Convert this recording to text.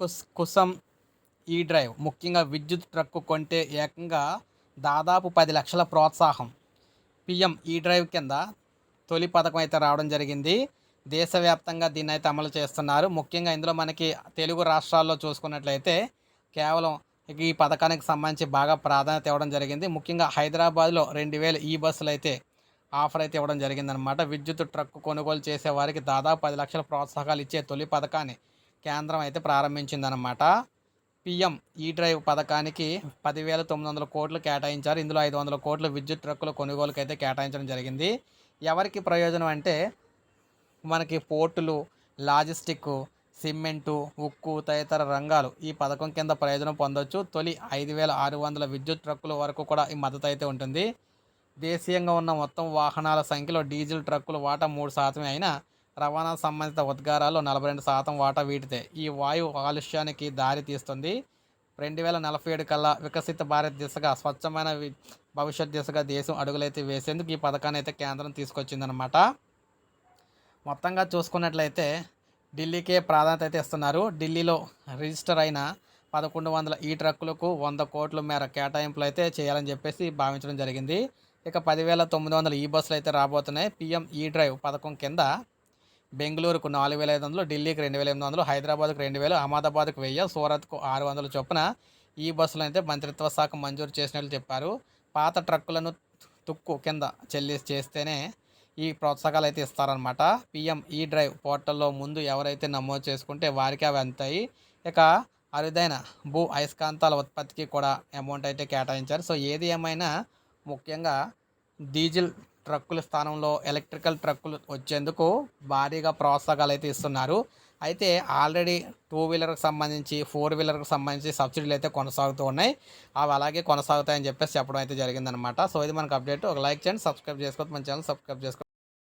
కుస్ కుసం ఈ డ్రైవ్. ముఖ్యంగా విద్యుత్ ట్రక్కు కొంటే ఏకంగా దాదాపు పది లక్షల ప్రోత్సాహం. పిఎం ఈ డ్రైవ్ కింద తొలి పథకం అయితే రావడం జరిగింది. దేశవ్యాప్తంగా దీన్ని అయితే అమలు చేస్తున్నారు. ముఖ్యంగా ఇందులో మనకి తెలుగు రాష్ట్రాల్లో చూసుకున్నట్లయితే కేవలం ఈ పథకానికి సంబంధించి బాగా ప్రాధాన్యత ఇవ్వడం జరిగింది. ముఖ్యంగా హైదరాబాద్లో రెండు వేల ఈ బస్సులు అయితే ఆఫర్ అయితే ఇవ్వడం జరిగిందనమాట విద్యుత్ ట్రక్ కొనుగోలు చేసే వారికి దాదాపు పది లక్షల ప్రోత్సాహాలు ఇచ్చే తొలి పథకాన్ని కేంద్రం అయితే ప్రారంభించిందనమాట పిఎం ఈ డ్రైవ్ పథకానికి పదివేల తొమ్మిది వందల కోట్లు కేటాయించారు. ఇందులో ఐదు వందల కోట్లు విద్యుత్ ట్రక్కుల కొనుగోలుకి అయితే కేటాయించడం జరిగింది. ఎవరికి ప్రయోజనం అంటే మనకి పోర్టులు లాజిస్టిక్ సిమెంటు ఉక్కు తదితర రంగాలు ఈ పథకం కింద ప్రయోజనం పొందొచ్చు. తొలి ఐదు వేల ఆరు వందల విద్యుత్ ట్రక్కుల వరకు కూడా ఈ మద్దతు అయితే ఉంటుంది. దేశీయంగా ఉన్న మొత్తం వాహనాల సంఖ్యలో డీజిల్ ట్రక్కుల వాటా మూడు శాతమే అయినా రవాణా సంబంధిత ఉద్గారాలు నలభై రెండు శాతం వాటా వీటితే ఈ వాయు కాలుష్యానికి దారి తీస్తుంది. రెండు వేల నలభై ఏడు కల్లా వికసిత భారత్ దిశగా స్వచ్ఛమైన భవిష్యత్ దిశగా దేశం అడుగులైతే వేసేందుకు ఈ పథకాన్ని అయితే కేంద్రం తీసుకొచ్చిందనమాట మొత్తంగా చూసుకున్నట్లయితే ఢిల్లీకే ప్రాధాన్యత అయితే ఇస్తున్నారు. ఢిల్లీలో రిజిస్టర్ అయిన పదకొండు వందల ఈ ట్రక్కులకు వంద కోట్ల మేర కేటాయింపులు అయితే చేయాలని చెప్పేసి భావించడం జరిగింది. ఇక పదివేల తొమ్మిది వందల ఈ బస్సులు అయితే రాబోతున్నాయి. పిఎం ఈ డ్రైవ్ పథకం కింద బెంగళూరుకు నాలుగు వేల ఐదు వందలు ఢిల్లీకి రెండు వేల ఎనిమిది వందలు హైదరాబాద్కు రెండు వేలు అహ్మదాబాద్కు వెయ్యి సూరత్కు ఆరు వందల చొప్పున ఈ బస్సులు అయితే మంత్రిత్వ శాఖ మంజూరు చేసినట్లు చెప్పారు. పాత ట్రక్కులను తుక్కు కింద చెల్లి చేస్తేనే ఈ ప్రోత్సాహాలు అయితే ఇస్తారనమాట పిఎం ఈ డ్రైవ్ పోర్టల్లో ముందు ఎవరైతే నమోదు చేసుకుంటే వారికి అవి అందుతాయి. ఇక అరుదైన భూ అయస్కాంతాల ఉత్పత్తికి కూడా అమౌంట్ అయితే కేటాయించారు. సో ఏది ఏమైనా ముఖ్యంగా డీజిల్ ట్రక్కుల స్థానంలో ఎలక్ట్రికల్ ట్రక్కులు వచ్చేందుకు భారీగా ప్రోత్సాహాలు అయితే ఇస్తున్నారు. అయితే ఆల్రెడీ టూ వీలర్కి సంబంధించి ఫోర్ వీలర్కి సంబంధించి సబ్సిడీలు అయితే కొనసాగుతూ ఉన్నాయి. అవి అలాగే కొనసాగుతాయని చెప్పేసి చెప్పడం అయితే జరిగిందనమాట సో ఇది మనకు అప్డేట్. ఒక లైక్ చేయండి సబ్స్క్రైబ్ చేసుకోవద్దు. మన ఛానల్ సబ్స్క్రైబ్ చేసుకోండి